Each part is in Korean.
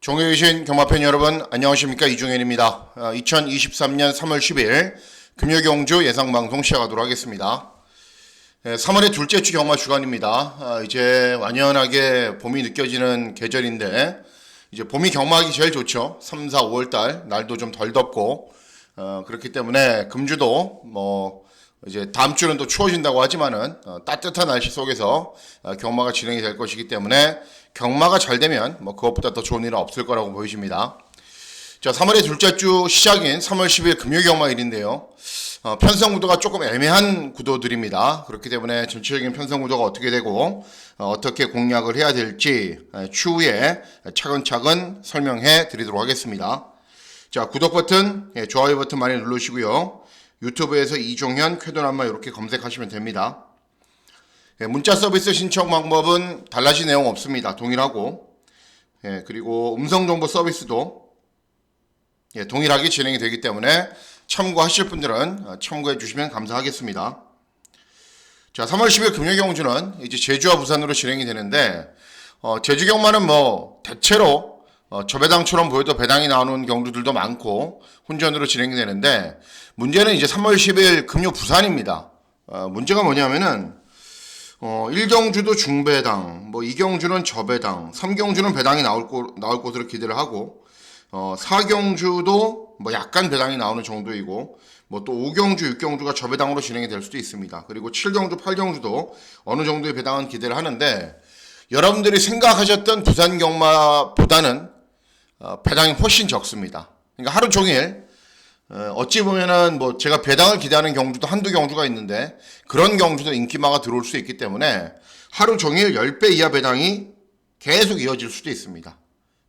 종교유신 경마팬 여러분 안녕하십니까 이중현입니다. 2023년 3월 10일 금요경주 예상방송 시작하도록 하겠습니다. 3월의 둘째 주 경마 주간입니다. 아, 이제 완연하게 봄이 느껴지는 계절인데 이제 봄이 경마하기 제일 좋죠. 3, 4, 5월 달 날도 좀 덜 덥고 어, 그렇기 때문에 금주도 뭐 이제 다음 주는 또 추워진다고 하지만은 어, 따뜻한 날씨 속에서 어, 경마가 진행이 될 것이기 때문에 경마가 잘 되면 뭐 그것보다 더 좋은 일은 없을 거라고 보여집니다. 자, 3월의 둘째 주 시작인 3월 10일 금요 경마일인데요. 어, 편성 구도가 조금 애매한 구도들입니다. 그렇기 때문에 전체적인 편성 구도가 어떻게 되고 어, 떻게 공략을 해야 될지 에, 추후에 차근차근 설명해 드리도록 하겠습니다. 자, 구독 버튼, 예, 좋아요 버튼 많이 누르시고요. 유튜브에서 이종현 쾌도남마 이렇게 검색하시면 됩니다. 예, 문자 서비스 신청 방법은 달라진 내용 없습니다. 동일하고. 예, 그리고 음성 정보 서비스도 예, 동일하게 진행이 되기 때문에 참고하실 분들은 어, 참고해 주시면 감사하겠습니다. 자, 3월 10일 금요 경주는 이제 제주와 부산으로 진행이 되는데 어, 제주 경마는 뭐 대체로 어, 저배당처럼 보여도 배당이 나오는 경주들도 많고 혼전으로 진행이 되는데 문제는 이제 3월 10일 금요 부산입니다. 어, 문제가 뭐냐면은 어, 1경주도 중배당, 뭐 2경주는 저배당, 3경주는 배당이 나올, 거, 나올 것으로 기대를 하고 어, 4경주도 뭐 약간 배당이 나오는 정도이고 뭐 또 5경주, 6경주가 저배당으로 진행이 될 수도 있습니다. 그리고 7경주, 8경주도 어느 정도의 배당은 기대를 하는데 여러분들이 생각하셨던 부산 경마보다는 어, 배당이 훨씬 적습니다. 그러니까 하루 종일 어, 어찌 보면은 뭐 제가 배당을 기대하는 경주도 한두 경주가 있는데 그런 경주도 인기마가 들어올 수 있기 때문에 하루 종일 10배 이하 배당이 계속 이어질 수도 있습니다.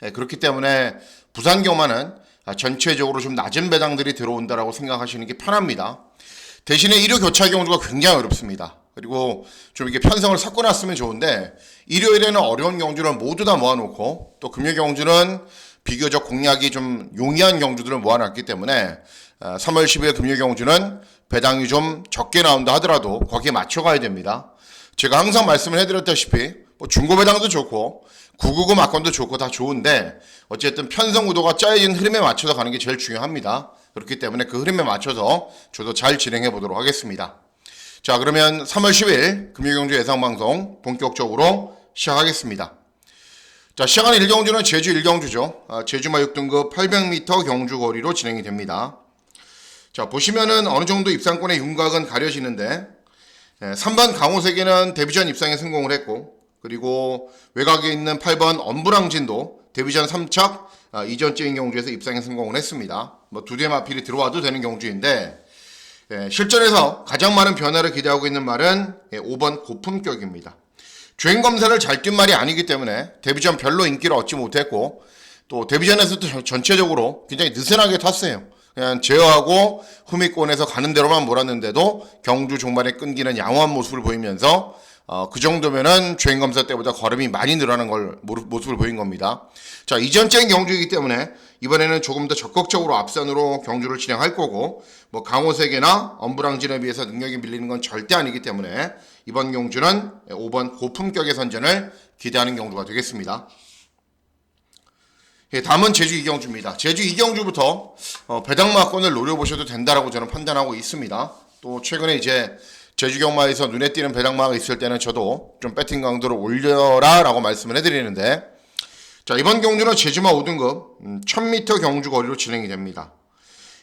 예, 그렇기 때문에 부산 경마는 아, 전체적으로 좀 낮은 배당들이 들어온다라고 생각하시는 게 편합니다. 대신에 일요 교차 경주가 굉장히 어렵습니다. 그리고 좀 이렇게 편성을 섞어놨으면 좋은데 일요일에는 어려운 경주를 모두 다 모아놓고 또 금요 경주는 비교적 공략이 좀 용이한 경주들을 모아놨기 때문에 3월 10일 금요 경주는 배당이 좀 적게 나온다 하더라도 거기에 맞춰가야 됩니다. 제가 항상 말씀을 해드렸다시피 뭐 중고 배당도 좋고 999 막건도 좋고 다 좋은데 어쨌든 편성 구도가 짜여진 흐름에 맞춰서 가는 게 제일 중요합니다. 그렇기 때문에 그 흐름에 맞춰서 저도 잘 진행해 보도록 하겠습니다. 자 그러면 3월 10일 금요경주 예상방송 본격적으로 시작하겠습니다. 자 시작하는 1경주는 제주 1경주죠. 아, 제주마 6등급 800m 경주 거리로 진행이 됩니다. 자 보시면은 어느 정도 입상권의 윤곽은 가려지는데 예, 3번 강호세계는 데뷔전 입상에 성공을 했고 그리고 외곽에 있는 8번 엄브랑진도 데뷔전 3착 아, 이전적인 경주에서 입상에 성공을 했습니다. 뭐 두 대 마필이 들어와도 되는 경주인데 예, 실전에서 가장 많은 변화를 기대하고 있는 말은 예, 5번 고품격입니다. 주행 검사를 잘 뛴 말이 아니기 때문에 데뷔전 별로 인기를 얻지 못했고 또 데뷔전에서도 전- 전체적으로 굉장히 느슨하게 탔어요. 그냥 제어하고 후미권에서 가는 대로만 몰았는데도 경주 종반에 끊기는 양호한 모습을 보이면서 어, 그 정도면은 주행 검사 때보다 걸음이 많이 늘어나는 걸 모습을 보인 겁니다. 자 이전적인 경주이기 때문에 이번에는 조금 더 적극적으로 앞선으로 경주를 진행할 거고 뭐 강호세계나 엄브랑진에 비해서 능력이 밀리는 건 절대 아니기 때문에 이번 경주는 5번 고품격의 선전을 기대하는 경주가 되겠습니다. 예, 다음은 제주 이경주입니다. 제주 이경주부터 어, 배당마권을 노려보셔도 된다라고 저는 판단하고 있습니다. 또 최근에 이제 제주 경마에서 눈에 띄는 배당마가 있을 때는 저도 좀 배팅 강도를 올려라라고 말씀을 해드리는데 자 이번 경주는 제주마 5등급 음, 1000m 경주 거리로 진행이 됩니다.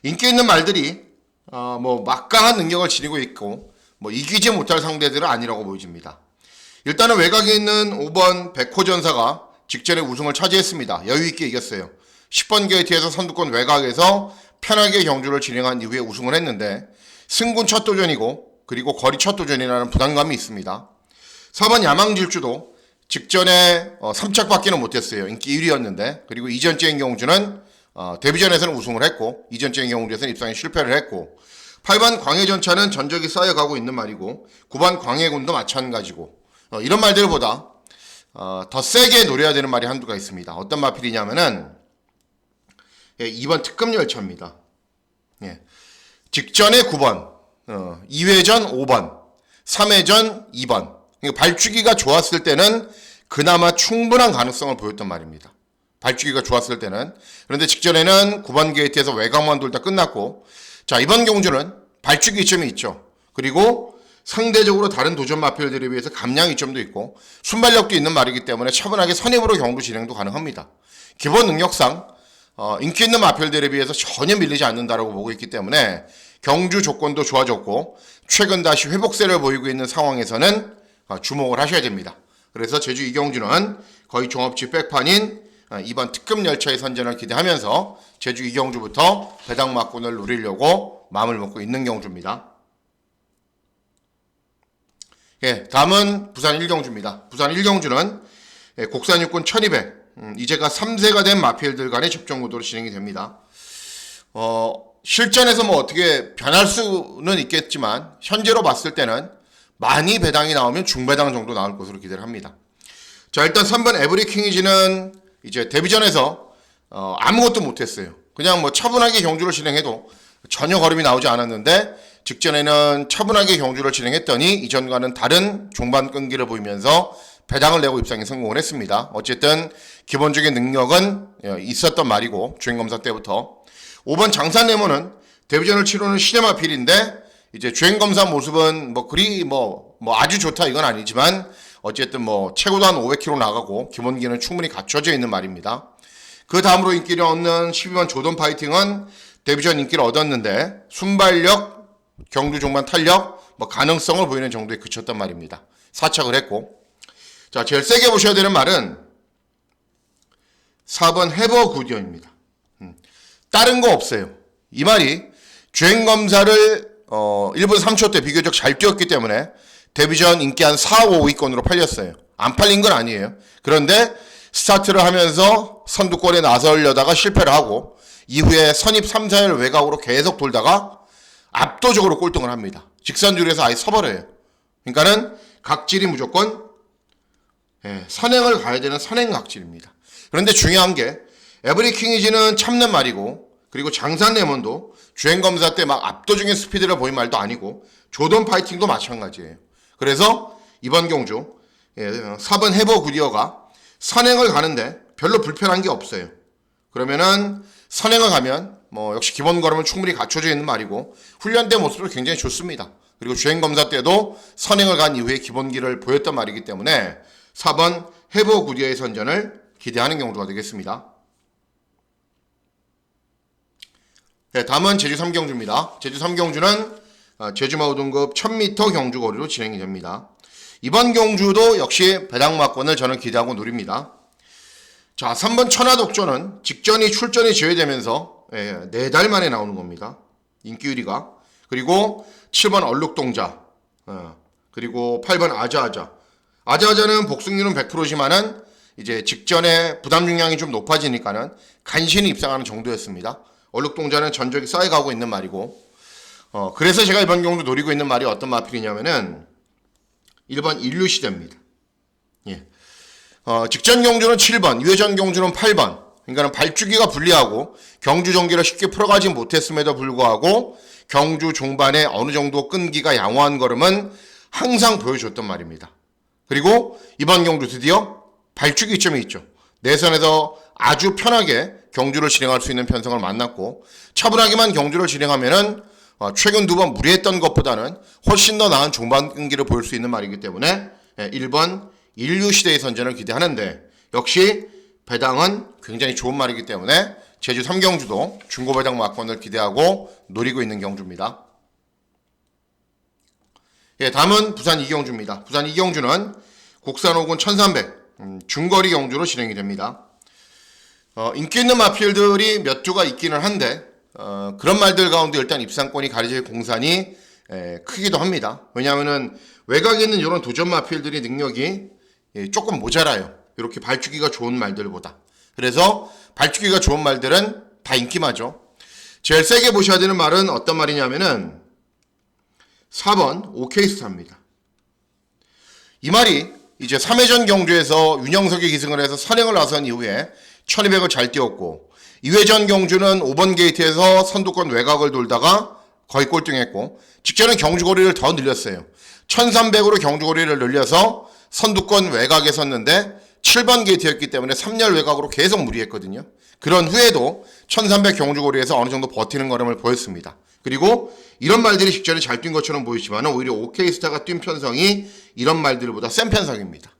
인기 있는 말들이 어, 뭐 막강한 능력을 지니고 있고 뭐 이기지 못할 상대들은 아니라고 보여집니다. 일단은 외곽에 있는 5번 백호전사가 직전에 우승을 차지했습니다. 여유 있게 이겼어요. 10번 게이트에서 선두권 외곽에서 편하게 경주를 진행한 이후에 우승을 했는데 승군 첫 도전이고 그리고 거리 첫 도전이라는 부담감이 있습니다. 4번 야망질주도 직전에 어, 3착밖에는 못했어요. 인기 1위였는데 그리고 이전적인 경주는 어, 데뷔전에서는 우승을 했고 이전적인 경주에서는 입상에 실패를 했고 8번 광해전차는 전적이 쌓여가고 있는 말이고 9번 광해군도 마찬가지고 어, 이런 말들보다 어, 더 세게 노려야 되는 말이 한두가 있습니다. 어떤 마필이냐면은 예, 2번 특급 열차입니다. 예. 직전에 9번, 어, 2회전 5번, 3회전 2번. 그러니까 발주기가 좋았을 때는 그나마 충분한 가능성을 보였단 말입니다. 발주기가 좋았을 때는. 그런데 직전에는 9번 게이트에서 외곽만 돌다 끝났고, 자, 이번 경주는 발주기 이점이 있죠. 그리고 상대적으로 다른 도전 마필들에 비해서 감량 이점도 있고, 순발력도 있는 말이기 때문에 차분하게 선입으로 경주 진행도 가능합니다. 기본 능력상, 어, 인기 있는 마필들에 비해서 전혀 밀리지 않는다라고 보고 있기 때문에 경주 조건도 좋아졌고, 최근 다시 회복세를 보이고 있는 상황에서는 어, 주목을 하셔야 됩니다. 그래서 제주 이경주는 거의 종합지 백판인 어, 이번 특급 열차의 선전을 기대하면서 제주 이경주부터 배당 막군을 노리려고 마음을 먹고 있는 경주입니다. 예, 다음은 부산 1경주입니다. 부산 1경주는 예, 국산 육군 1200, 음, 이제가 3세가 된 마필들 간의 접종 구도로 진행이 됩니다. 어, 실전에서 뭐 어떻게 변할 수는 있겠지만 현재로 봤을 때는 많이 배당이 나오면 중배당 정도 나올 것으로 기대를 합니다. 자 일단 3번 에브리 킹이지는 이제 데뷔전에서 어, 아무것도 못했어요. 그냥 뭐 차분하게 경주를 진행해도 전혀 걸음이 나오지 않았는데 직전에는 차분하게 경주를 진행했더니 이전과는 다른 종반 끈기를 보이면서 배당을 내고 입상에 성공을 했습니다. 어쨌든 기본적인 능력은 예, 있었던 말이고 주행검사 때부터 5번 장산 네모는 데뷔전을 치르는 시네마 필인데 이제 주행검사 모습은 뭐 그리 뭐, 뭐 아주 좋다 이건 아니지만 어쨌든 뭐 최고도 한 500km 나가고 기본기는 충분히 갖춰져 있는 말입니다. 그 다음으로 인기를 얻는 12번 조던 파이팅은 데뷔전 인기를 얻었는데 순발력, 경주 종반 탄력, 뭐 가능성을 보이는 정도에 그쳤단 말입니다. 사착을 했고 자 제일 세게 보셔야 되는 말은 4번 해버 구디언입니다. 음, 다른 거 없어요. 이 말이 주행 검사를 어 1분 3초 때 비교적 잘 뛰었기 때문에 데뷔전 인기 한 4, 5위권으로 팔렸어요. 안 팔린 건 아니에요. 그런데 스타트를 하면서 선두권에 나서려다가 실패를 하고 이후에 선입 3, 4일 외곽으로 계속 돌다가 압도적으로 꼴등을 합니다. 직선줄에서 아예 서버려요. 그러니까는 각질이 무조건 예, 선행을 가야 되는 선행 각질입니다. 그런데 중요한 게 에브리 킹이지는 참는 말이고 그리고 장산 레몬도 주행 검사 때 막 압도적인 스피드를 보인 말도 아니고 조던 파이팅도 마찬가지예요. 그래서 이번 경주 예, 4번 해버 구디어가 선행을 가는데 별로 불편한 게 없어요. 그러면은 선행을 가면 뭐 역시 기본 걸음은 충분히 갖춰져 있는 말이고 훈련된 모습도 굉장히 좋습니다. 그리고 주행 검사 때도 선행을 간 이후에 기본기를 보였던 말이기 때문에 4번 해버 구디어의 선전을 기대하는 경주가 되겠습니다. 네, 다음은 제주 3경주입니다. 제주 3경주는 어, 제주마우 등급 1000m 경주 거리로 진행이 됩니다. 이번 경주도 역시 배당마권을 저는 기대하고 노립니다. 자, 3번 천하독조는 직전이 출전이 제외되면서 예, 4달 만에 나오는 겁니다. 인기 1위가. 그리고 7번 얼룩동자. 어, 그리고 8번 아자아자. 아자아자는 복승률은 100%지만은 이제 직전에 부담 중량이 좀 높아지니까는 간신히 입상하는 정도였습니다. 얼룩동자는 전적이 쌓여가고 있는 말이고 어, 그래서 제가 이번 경주 노리고 있는 말이 어떤 마필이냐면은 1번 인류시대입니다. 예. 어, 직전 경주는 7번, 유회전 경주는 8번. 그러니까는 발주기가 불리하고 경주 전기를 쉽게 풀어가지 못했음에도 불구하고 경주 종반에 어느 정도 끈기가 양호한 걸음은 항상 보여줬던 말입니다. 그리고 이번 경주 드디어 발주기 이점이 있죠. 내선에서 아주 편하게 경주를 진행할 수 있는 편성을 만났고 차분하게만 경주를 진행하면은 어, 최근 두 번 무리했던 것보다는 훨씬 더 나은 종반 끈기를 보일 수 있는 말이기 때문에 1번 인류 시대의 선전을 기대하는데 역시 배당은 굉장히 좋은 말이기 때문에 제주 3경주도 중고 배당 막권을 기대하고 노리고 있는 경주입니다. 예, 다음은 부산 이경주입니다. 부산 이경주는 국산 오군 1300 음, 중거리 경주로 진행이 됩니다. 어, 인기 있는 마필들이 몇 주가 있기는 한데 어, 그런 말들 가운데 일단 입상권이 가려질 공산이 에, 크기도 합니다. 왜냐하면은 외곽에 있는 이런 도전 마필들이 능력이 예, 조금 모자라요. 이렇게 발주기가 좋은 말들보다. 그래서 발주기가 좋은 말들은 다 인기마죠. 제일 세게 보셔야 되는 말은 어떤 말이냐면은 4번 오케이스타입니다. 이 말이 이제 3회전 경주에서 윤영석이 기승을 해서 선행을 나선 이후에 1200을 잘 뛰었고 2회전 경주는 5번 게이트에서 선두권 외곽을 돌다가 거의 꼴등했고 직전에 경주거리를 더 늘렸어요. 1300으로 경주거리를 늘려서 선두권 외곽에 섰는데 7번 게이트였기 때문에 3열 외곽으로 계속 무리했거든요. 그런 후에도 1300 경주거리에서 어느 정도 버티는 걸음을 보였습니다. 그리고 이런 말들이 직전에 잘 뛴 것처럼 보이지만 오히려 오케이스타가 뛴 편성이 이런 말들보다 센 편성입니다.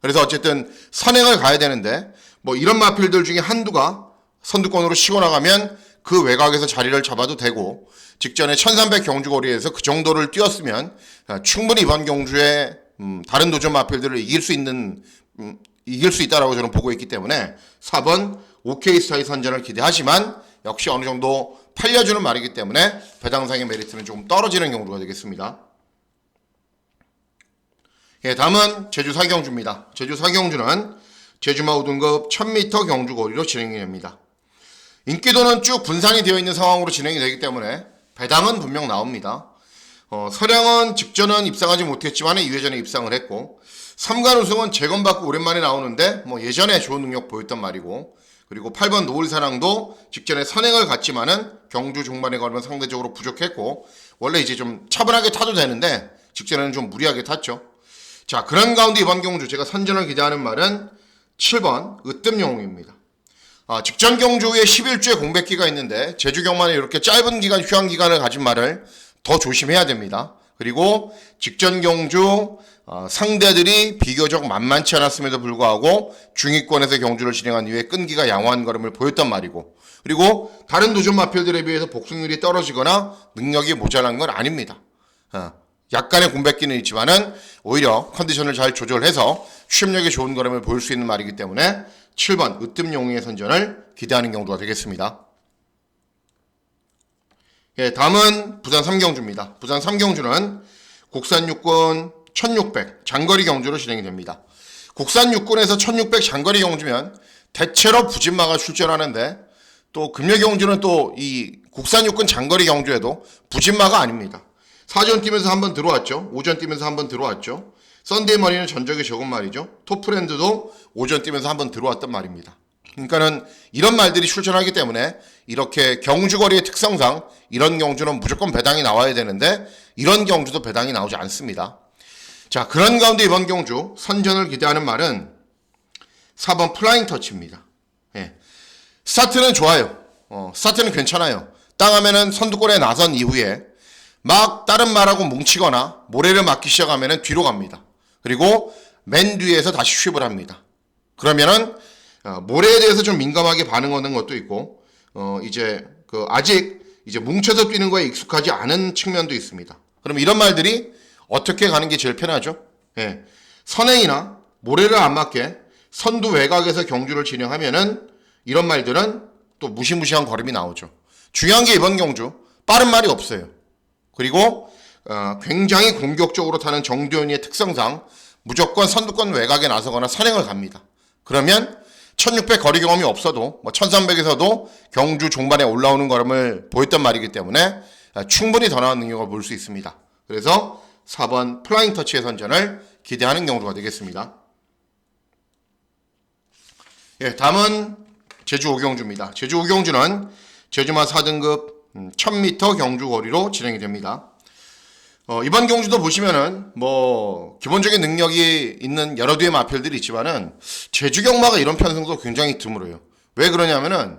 그래서 어쨌든 선행을 가야 되는데 뭐 이런 마필들 중에 한두가 선두권으로 치고 나가면 그 외곽에서 자리를 잡아도 되고 직전에 1300 경주거리에서 그 정도를 뛰었으면 아, 충분히 이번 경주에 음, 다른 도전 마필들을 이길 수 있는 음, 이길 수 있다라고 저는 보고 있기 때문에 4번 OK 스타의 선전을 기대하지만 역시 어느 정도 팔려주는 말이기 때문에 배당상의 메리트는 조금 떨어지는 경우가 되겠습니다. 예, 다음은 제주 사경주입니다. 제주 사경주는 제주마 우 등급 1000m 경주 거리로 진행이 됩니다. 인기도는 쭉 분산이 되어 있는 상황으로 진행이 되기 때문에 배당은 분명 나옵니다. 어, 서량은 직전은 입상하지 못했지만 2회 전에 입상을 했고 3관 우승은 재건받고 오랜만에 나오는데 뭐 예전에 좋은 능력 보였단 말이고 그리고 8번 노을사랑도 직전에 선행을 갔지만은 경주 종반에 걸으면 상대적으로 부족했고 원래 이제 좀 차분하게 타도 되는데 직전에는 좀 무리하게 탔죠. 자 그런 가운데 이번 경주 제가 선전을 기대하는 말은 7번 으뜸영웅입니다. 아, 직전 경주 후에 11주의 공백기가 있는데 제주 경만에 이렇게 짧은 기간 휴양 기간을 가진 말을 더 조심해야 됩니다. 그리고 직전 경주 어, 상대들이 비교적 만만치 않았음에도 불구하고 중위권에서 경주를 진행한 이후에 끈기가 양호한 걸음을 보였단 말이고 그리고 다른 도전 마필들에 비해서 복승률이 떨어지거나 능력이 모자란 건 아닙니다. 어, 약간의 공백기는 있지만은 오히려 컨디션을 잘 조절해서 취업력이 좋은 걸음을 보일 수 있는 말이기 때문에 7번 으뜸용의 선전을 기대하는 경우가 되겠습니다. 예, 다음은 부산 3경주입니다. 부산 3경주는 국산 육군 1600 장거리 경주로 진행이 됩니다. 국산 육군에서 1600 장거리 경주면 대체로 부진마가 출전하는데 또 금요 경주는 또 이 국산 육군 장거리 경주에도 부진마가 아닙니다. 사전 뛰면서 한번 들어왔죠. 오전 뛰면서 한번 들어왔죠. 썬데이 머니는 전적이 적은 말이죠. 토프랜드도 오전 뛰면서 한번 들어왔단 말입니다. 그러니까는 이런 말들이 출전하기 때문에 이렇게 경주거리의 특성상 이런 경주는 무조건 배당이 나와야 되는데 이런 경주도 배당이 나오지 않습니다. 자, 그런 가운데 이번 경주 선전을 기대하는 말은 4번 플라잉 터치입니다. 예. 스타트는 좋아요. 어, 스타트는 괜찮아요. 땅하면은 선두골에 나선 이후에 막 다른 말하고 뭉치거나 모래를 맞기 시작하면은 뒤로 갑니다. 그리고 맨 뒤에서 다시 쉔을 합니다. 그러면은 어, 모래에 대해서 좀 민감하게 반응하는 것도 있고 어, 이제 그 아직 이제 뭉쳐서 뛰는 거에 익숙하지 않은 측면도 있습니다. 그럼 이런 말들이 어떻게 가는 게 제일 편하죠? 예. 선행이나 모래를 안 맞게 선두 외곽에서 경주를 진행하면은 이런 말들은 또 무시무시한 걸음이 나오죠. 중요한 게 이번 경주 빠른 말이 없어요. 그리고 어, 굉장히 공격적으로 타는 정두현이의 특성상 무조건 선두권 외곽에 나서거나 선행을 갑니다. 그러면 1600 거리 경험이 없어도 뭐 1300에서도 경주 종반에 올라오는 걸음을 보였단 말이기 때문에 아, 충분히 더 나은 능력을 볼 수 있습니다. 그래서 4번 플라잉 터치의 선전을 기대하는 경우가 되겠습니다. 예, 다음은 제주 오경주입니다. 제주 오경주는 제주마 4등급 1000m 경주 거리로 진행이 됩니다. 어, 이번 경주도 보시면은 뭐 기본적인 능력이 있는 여러 뒤의 마필들이 있지만은 제주 경마가 이런 편성도 굉장히 드물어요. 왜 그러냐면은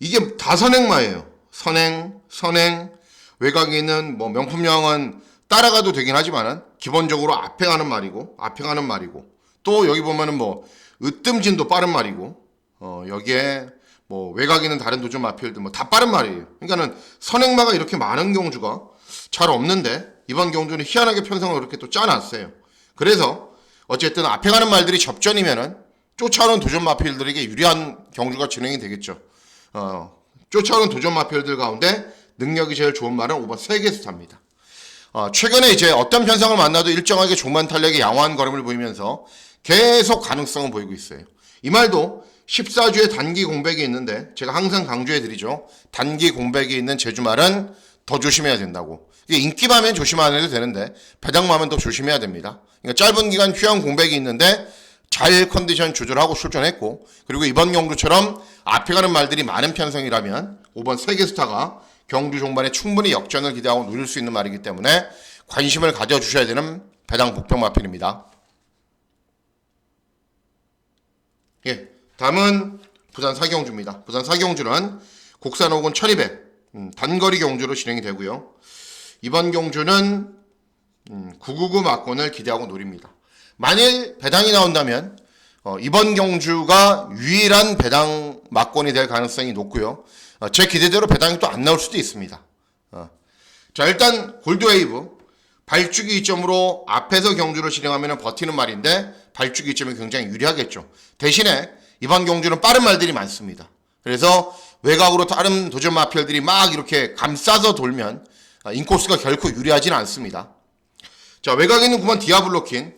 이게 다 선행마예요. 선행, 선행, 외곽에 있는 뭐 명품형은 따라가도 되긴 하지만은 기본적으로 앞에 가는 말이고 앞에 가는 말이고 또 여기 보면은 뭐 으뜸진도 빠른 말이고 어 여기에 뭐 외곽에 있는 다른 도전 마필들 뭐 다 빠른 말이에요. 그러니까는 선행마가 이렇게 많은 경주가 잘 없는데 이번 경주는 희한하게 편성을 그렇게 또 짜놨어요. 그래서 어쨌든 앞에 가는 말들이 접전이면은 쫓아오는 도전 마필들에게 유리한 경주가 진행이 되겠죠. 어, 쫓아오는 도전 마필들 가운데 능력이 제일 좋은 말은 5번 세계스타입니다. 어, 최근에 이제 어떤 편성을 만나도 일정하게 종반 탄력이 양호한 걸음을 보이면서 계속 가능성을 보이고 있어요. 이 말도 14주에 단기 공백이 있는데 제가 항상 강조해 드리죠. 단기 공백이 있는 제주말은 더 조심해야 된다고. 이게 인기마면 조심 안 해도 되는데 배당마면 더 조심해야 됩니다. 그러니까 짧은 기간 휴양 공백이 있는데 잘 컨디션 조절하고 출전했고 그리고 이번 경주처럼 앞에 가는 말들이 많은 편성이라면 5번 세계스타가 경주 종반에 충분히 역전을 기대하고 누릴 수 있는 말이기 때문에 관심을 가져주셔야 되는 배당 복병 마필입니다. 예, 다음은 부산 사경주입니다. 부산 사경주는 국산 혹은 1200 음, 단거리 경주로 진행이 되고요. 이번 경주는 음, 999 막권을 기대하고 노립니다. 만일 배당이 나온다면 어, 이번 경주가 유일한 배당 막권이 될 가능성이 높고요. 어, 제 기대대로 배당이 또 안 나올 수도 있습니다. 어. 자 일단 골드웨이브 발주기 이점으로 앞에서 경주를 진행하면 버티는 말인데 발주기 이점이 굉장히 유리하겠죠. 대신에 이번 경주는 빠른 말들이 많습니다. 그래서 외곽으로 다른 도전 마필들이 막 이렇게 감싸서 돌면 아, 인코스가 결코 유리하지는 않습니다. 자 외곽에 있는 9번 디아블로킨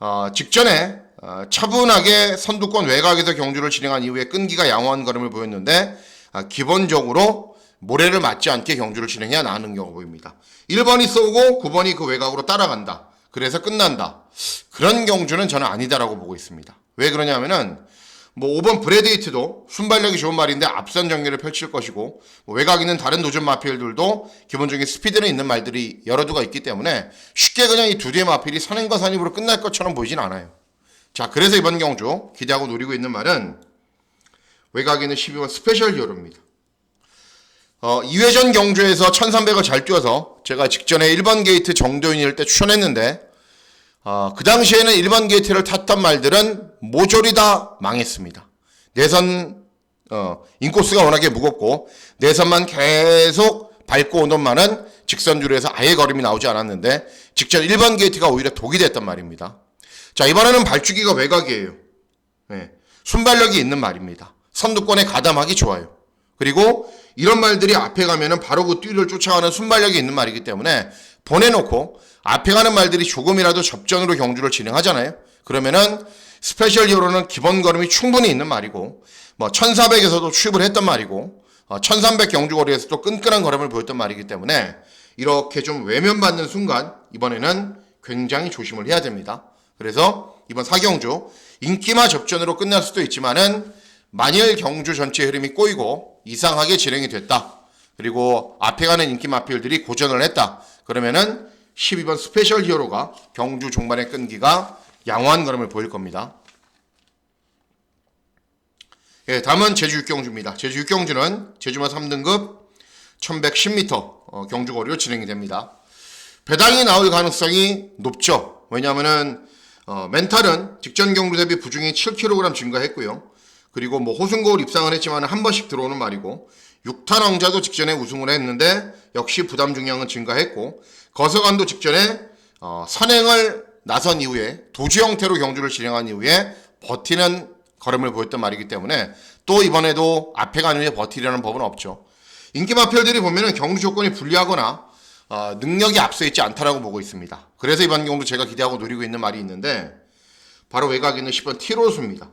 어, 직전에 어, 차분하게 선두권 외곽에서 경주를 진행한 이후에 끈기가 양호한 걸음을 보였는데 아, 기본적으로 모래를 맞지 않게 경주를 진행해야 나는 경우 보입니다. 1번이 쏘고 9번이 그 외곽으로 따라간다. 그래서 끝난다. 그런 경주는 저는 아니다라고 보고 있습니다. 왜 그러냐면은 뭐 5번 브레데이트도 순발력이 좋은 말인데 앞선 전개를 펼칠 것이고 뭐 외곽 있는 다른 도전 마필들도 기본적인 스피드는 있는 말들이 여러 두가 있기 때문에 쉽게 그냥 이 두 대의 마필이 선행과 선입으로 끝날 것처럼 보이진 않아요. 자 그래서 이번 경주 기대하고 노리고 있는 말은 외곽에 있는 12번 스페셜 히어로입니다. 어, 2회전 경주에서 1300을 잘 뛰어서 제가 직전에 1번 게이트 정도인일 때 추천했는데 어, 그 당시에는 1번 게이트를 탔던 말들은 모조리 다 망했습니다. 내선 어, 인코스가 워낙에 무겁고 내선만 계속 밟고 오던 말은 직선주로해서 아예 걸음이 나오지 않았는데 직전 1번 게이트가 오히려 독이 됐단 말입니다. 자 이번에는 발주기가 외곽이에요. 네. 순발력이 있는 말입니다. 선두권에 가담하기 좋아요. 그리고 이런 말들이 앞에 가면은 바로 그 뒤를 쫓아가는 순발력이 있는 말이기 때문에 보내놓고 앞에 가는 말들이 조금이라도 접전으로 경주를 진행하잖아요. 그러면은 스페셜 히어로는 기본 걸음이 충분히 있는 말이고 뭐 1400에서도 취입을 했던 말이고 어, 1300 경주거리에서도 끈끈한 걸음을 보였던 말이기 때문에 이렇게 좀 외면받는 순간 이번에는 굉장히 조심을 해야 됩니다. 그래서 이번 사경주 인기마 접전으로 끝날 수도 있지만은 만일 경주 전체 흐름이 꼬이고 이상하게 진행이 됐다. 그리고 앞에 가는 인기 마필들이 고전을 했다. 그러면은 12번 스페셜 히어로가 경주 종반의 끈기가 양호한 걸음을 보일 겁니다. 예, 다음은 제주 육경주입니다. 제주 육경주는 제주마 3등급 1110m 어, 경주 거리로 진행이 됩니다. 배당이 나올 가능성이 높죠. 왜냐하면은 어, 멘탈은 직전 경주 대비 부중이 7kg 증가했고요. 그리고 뭐 호승고울 입상을 했지만 한 번씩 들어오는 말이고 6탄 왕자도 직전에 우승을 했는데 역시 부담 중량은 증가했고 거서관도 직전에 어, 선행을 나선 이후에 도주 형태로 경주를 진행한 이후에 버티는 걸음을 보였던 말이기 때문에 또 이번에도 앞에 가는 후에 버티려는 법은 없죠. 인기 마필들이 보면은 경주 조건이 불리하거나 어, 능력이 앞서 있지 않다라고 보고 있습니다. 그래서 이번 경도 제가 기대하고 노리고 있는 말이 있는데 바로 외곽에 있는 10번 티로수입니다.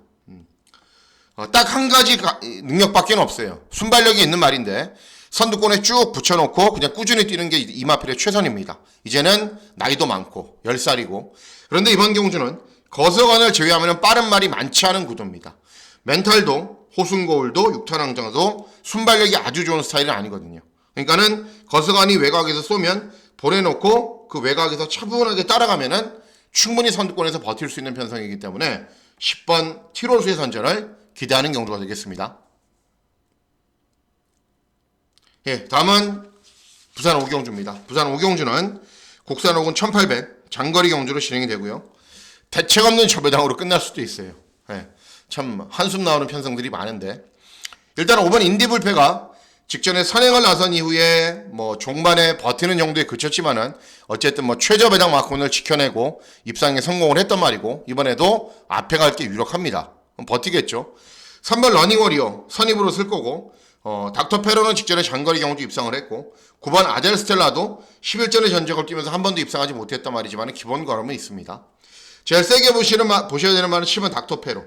어, 딱한 가지 가- 능력밖에 없어요. 순발력이 있는 말인데 선두권에 쭉 붙여놓고 그냥 꾸준히 뛰는 게 이마필의 최선입니다. 이제는 나이도 많고 10살이고 그런데 이번 경주는 거서관을 제외하면 빠른 말이 많지 않은 구도입니다. 멘탈도 호순거울도 육탄왕장도 순발력이 아주 좋은 스타일은 아니거든요. 그러니까는 거서관이 외곽에서 쏘면 보내놓고 그 외곽에서 차분하게 따라가면은 충분히 선두권에서 버틸 수 있는 편성이기 때문에 10번 티로수의 선전을 기대하는 경주가 되겠습니다. 예, 다음은 부산 오경주입니다. 부산 오경주는 국산 혹은 1800 장거리 경주로 진행이 되고요. 대책 없는 저배당으로 끝날 수도 있어요. 예, 참 한숨 나오는 편성들이 많은데 일단 5번 인디불패가 직전에 선행을 나선 이후에 뭐 종반에 버티는 정도에 그쳤지만은 어쨌든 뭐 최저 배당 마콘을 지켜내고 입상에 성공을 했단 말이고 이번에도 앞에 갈 게 유력합니다. 버티겠죠. 3번 러닝워리어 선입으로 쓸 거고 어, 닥터 페로는 직전에 장거리 경주 입상을 했고 9번 아델 스텔라도 11전의 전적을 뛰면서 한 번도 입상하지 못했단 말이지만 기본 걸음은 있습니다. 제일 세게 보시는 마- 보셔야 되는 말은 10번 닥터 페로.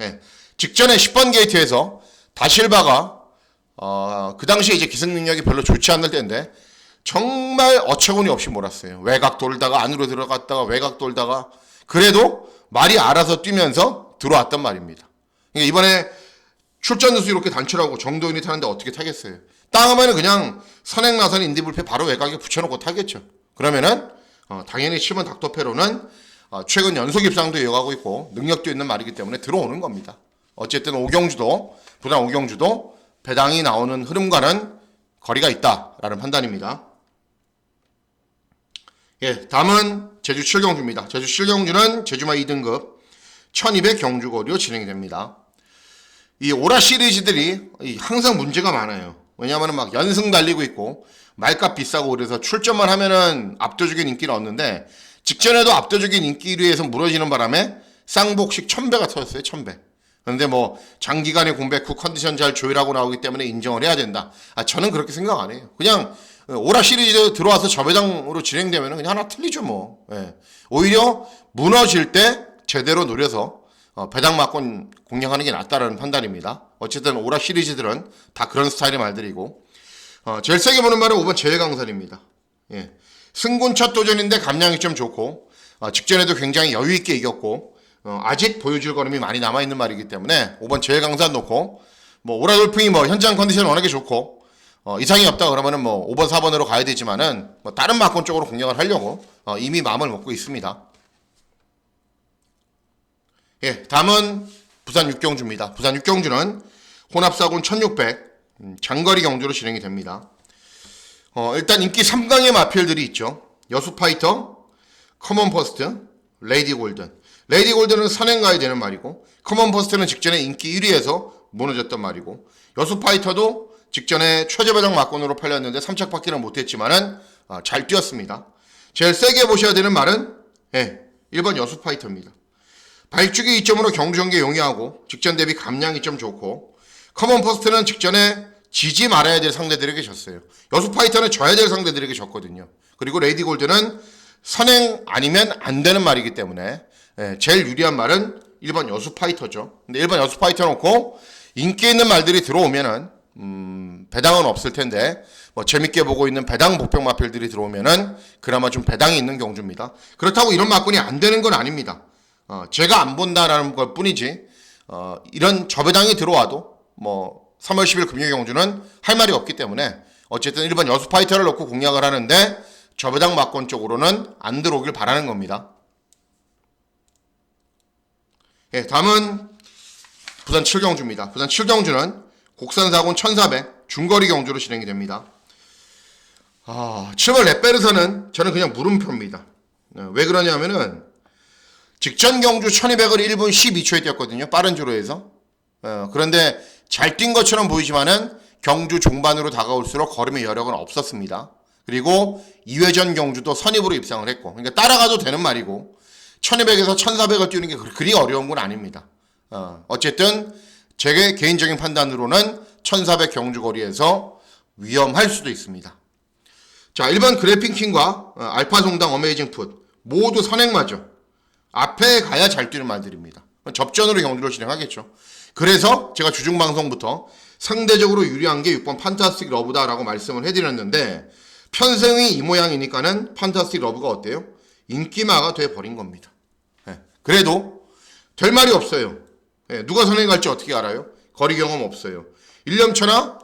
예. 직전에 10번 게이트에서 다실바가 어, 그 당시에 이제 기승 능력이 별로 좋지 않을 때인데 정말 어처구니 없이 몰았어요. 외곽 돌다가 안으로 들어갔다가 외곽 돌다가 그래도 말이 알아서 뛰면서 들어왔단 말입니다. 그러니까 이번에 출전 누수 이렇게 단출하고 정도윤이 타는데 어떻게 타겠어요? 땅하면은 그냥 선행 나선 인디불패 바로 외곽에 붙여놓고 타겠죠. 그러면은 어, 당연히 10번 닥터페로는 어, 최근 연속 입상도 이어가고 있고 능력도 있는 말이기 때문에 들어오는 겁니다. 어쨌든 오경주도 부산 오경주도 배당이 나오는 흐름과는 거리가 있다라는 판단입니다. 예, 다음은 제주 7경주입니다. 제주 7경주는 제주마 2등급 1200 경주거리로 진행이 됩니다. 이 오라 시리즈들이 이 항상 문제가 많아요. 왜냐하면 막 연승 달리고 있고 말값 비싸고 그래서 출전만 하면은 압도적인 인기를 얻는데 직전에도 압도적인 인기 1위에서 무너지는 바람에 쌍복식 1000배가 터졌어요. 1000배. 그런데 뭐 장기간의 공백 후 컨디션 잘 조율하고 나오기 때문에 인정을 해야 된다. 아 저는 그렇게 생각 안 해요. 그냥 오라 시리즈 들어와서 저배당으로 진행되면 그냥 하나 틀리죠 뭐. 예. 오히려 무너질 때 제대로 노려서 어, 배당 막권 공략하는 게 낫다라는 판단입니다. 어쨌든 오라 시리즈들은 다 그런 스타일의 말들이고 어, 제일 세게 보는 말은 5번 제외강산입니다. 예. 승군 첫 도전인데 감량이 좀 좋고 어, 직전에도 굉장히 여유 있게 이겼고 어, 아직 보여줄 걸음이 많이 남아 있는 말이기 때문에 5번 제외강산 놓고 뭐 오라 돌풍이 뭐 현장 컨디션 워낙에 좋고 어, 이상이 없다 그러면은 뭐 5번 4번으로 가야 되지만은 뭐 다른 막권 쪽으로 공략을 하려고 어, 이미 마음을 먹고 있습니다. 예, 다음은 부산 육경주입니다. 부산 육경주는 혼합사군 1600 음, 장거리 경주로 진행이 됩니다. 어, 일단 인기 3강의 마필들이 있죠. 여수 파이터, 커먼 퍼스트, 레이디 골든. 레이디 골든은 선행 가야 되는 말이고, 커먼 퍼스트는 직전에 인기 1위에서 무너졌던 말이고, 여수 파이터도 직전에 최저배당 막권으로 팔렸는데 3착 받기는 못했지만은 어, 잘 뛰었습니다. 제일 세게 보셔야 되는 말은 예, 1번 여수 파이터입니다. 발주기 이점으로 경주전개 용이하고 직전 대비 감량이 좀 좋고 커먼 퍼스트는 직전에 지지 말아야 될 상대들에게 졌어요. 여수 파이터는 져야 될 상대들에게 졌거든요. 그리고 레이디 골드는 선행 아니면 안 되는 말이기 때문에 예, 제일 유리한 말은 1번 여수 파이터죠. 근데 1번 여수 파이터 놓고 인기 있는 말들이 들어오면은 음, 배당은 없을 텐데 뭐 재밌게 보고 있는 배당 복병 마필들이 들어오면은 그나마 좀 배당이 있는 경주입니다. 그렇다고 이런 막군이 안 되는 건 아닙니다. 어, 제가 안 본다라는 것 뿐이지 어, 이런 저배당이 들어와도 뭐 3월 10일 금요 경주는 할 말이 없기 때문에 어쨌든 1번 여수 파이터를 놓고 공략을 하는데 저배당 막권 쪽으로는 안 들어오길 바라는 겁니다. 예, 다음은 부산 7경주입니다. 부산 7경주는 곡산사군 1400 중거리 경주로 진행이 됩니다. 아, 7월 렛베르사는 저는 그냥 물음표입니다. 어, 왜 그러냐면은 직전 경주 1200을 1분 12초에 뛰었거든요. 빠른 주로에서. 어, 그런데 잘 뛴 것처럼 보이지만은 경주 종반으로 다가올수록 걸음의 여력은 없었습니다. 그리고 2회전 경주도 선입으로 입상을 했고, 그러니까 따라가도 되는 말이고, 1200에서 1400을 뛰는 게 그리 어려운 건 아닙니다. 어, 어쨌든 제 개인적인 판단으로는 1400 경주 거리에서 위험할 수도 있습니다. 자, 1번 그래핑킹과 어, 알파 송당 어메이징 풋 모두 선행마죠. 앞에 가야 잘 뛰는 말들입니다. 접전으로 경주를 진행하겠죠. 그래서 제가 주중 방송부터 상대적으로 유리한 게 6번 판타스틱 러브다라고 말씀을 해드렸는데 편성이 이 모양이니까는 판타스틱 러브가 어때요? 인기마가 돼 버린 겁니다. 예. 그래도 될 말이 없어요. 예, 누가 선행 갈지 어떻게 알아요? 거리 경험 없어요. 1년차나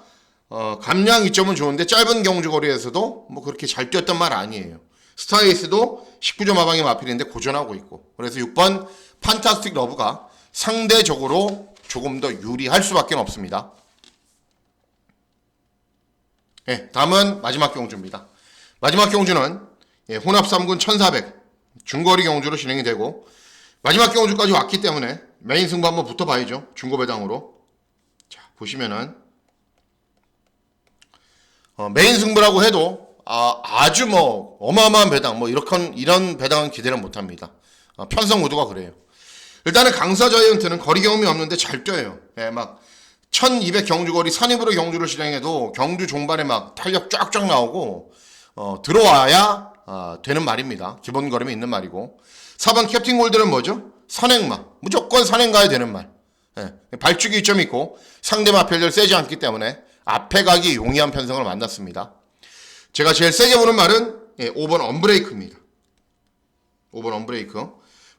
어, 감량 이점은 좋은데 짧은 경주 거리에서도 뭐 그렇게 잘 뛰었던 말 아니에요. 스타이스도 19점 하방이 마필인데 고전하고 있고 그래서 6번 판타스틱 러브가 상대적으로 조금 더 유리할 수밖에 없습니다. 예, 다음은 마지막 경주입니다. 마지막 경주는 예, 혼합 3군 1400 중거리 경주로 진행이 되고 마지막 경주까지 왔기 때문에 메인 승부 한번 붙어봐야죠. 중고 배당으로. 자 보시면은 어, 메인 승부라고 해도 아, 아주 뭐 어마어마한 배당 뭐 이렇게 이런 배당은 기대는 못합니다. 어, 편성 구도가 그래요. 일단은 강사 자이언트는 거리 경험이 없는데 잘 뛰어요. 예, 막 1200 경주 거리 선입으로 경주를 진행해도 경주 종반에 막 탄력 쫙쫙 나오고 어, 들어와야 어, 되는 말입니다. 기본 걸음이 있는 말이고 4번 캡틴 골드는 뭐죠? 선행마 무조건 선행 가야 되는 말. 예, 발주기 이점이 있고 상대 마필들 세지 않기 때문에 앞에 가기 용이한 편성을 만났습니다. 제가 제일 세게 보는 말은 예, 5번 언브레이크입니다. 5번 언브레이크.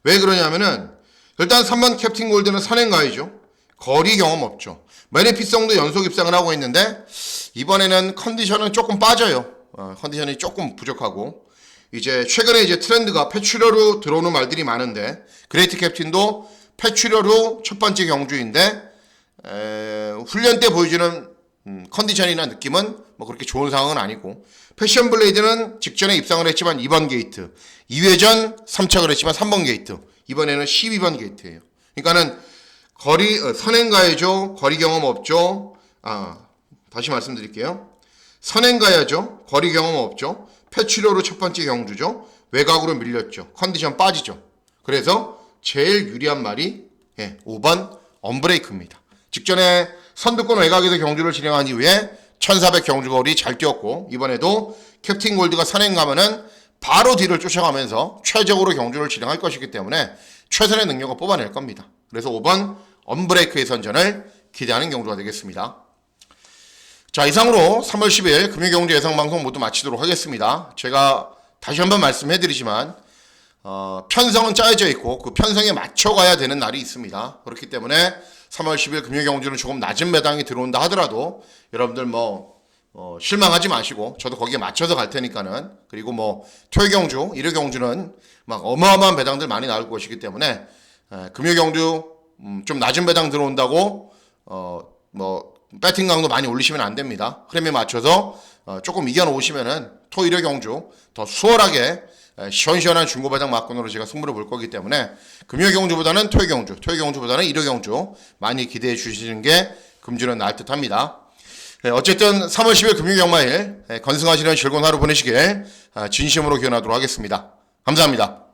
왜 그러냐면은 일단 3번 캡틴 골드는 선행가이죠. 거리 경험 없죠. 메리피성도 연속 입상을 하고 있는데 이번에는 컨디션은 조금 빠져요. 어, 컨디션이 조금 부족하고 이제 최근에 이제 트렌드가 패출러로 들어오는 말들이 많은데 그레이트 캡틴도 패출혈 후첫 번째 경주인데 에, 훈련 때 보여주는 음, 컨디션이나 느낌은 뭐 그렇게 좋은 상황은 아니고 패션 블레이드는 직전에 입상을 했지만 2번 게이트 2회전 3착을 했지만 3번 게이트 이번에는 12번 게이트예요. 그러니까는 거리 어, 선행가야죠. 거리 경험 없죠. 아 다시 말씀드릴게요. 선행가야죠. 거리 경험 없죠. 패출혈로 첫 번째 경주죠. 외곽으로 밀렸죠. 컨디션 빠지죠. 그래서 제일 유리한 말이 예, 5번 언브레이크입니다. 직전에 선두권 외곽에서 경주를 진행한 이후에 1400 경주거리 잘 뛰었고 이번에도 캡틴 골드가 선행 가면은 바로 뒤를 쫓아가면서 최적으로 경주를 진행할 것이기 때문에 최선의 능력을 뽑아낼 겁니다. 그래서 5번 언브레이크의 선전을 기대하는 경주가 되겠습니다. 자 이상으로 3월 10일 금요경주 예상방송 모두 마치도록 하겠습니다. 제가 다시 한번 말씀해드리지만 어, 편성은 짜여져 있고 그 편성에 맞춰가야 되는 날이 있습니다. 그렇기 때문에 3월 10일 금요 경주는 조금 낮은 배당이 들어온다 하더라도 여러분들 뭐 어, 실망하지 마시고 저도 거기에 맞춰서 갈 테니까는 그리고 뭐 토요 경주, 일요 경주는 막 어마어마한 배당들 많이 나올 것이기 때문에 에, 금요 경주 음, 좀 낮은 배당 들어온다고 어 뭐 배팅 강도 많이 올리시면 안 됩니다. 흐름에 맞춰서 어, 조금 이겨 놓으시면은 토 일요 경주 더 수월하게 에, 시원시원한 중고 배당 막권으로 제가 승부를 볼 거기 때문에 금요 경주보다는 토요 경주, 토요 경주보다는 일요 경주 많이 기대해 주시는 게 금주는 나을 듯합니다. 예, 어쨌든 3월 10일 금요 경마일 예, 건승하시는 즐거운 하루 보내시길 아, 진심으로 기원하도록 하겠습니다. 감사합니다.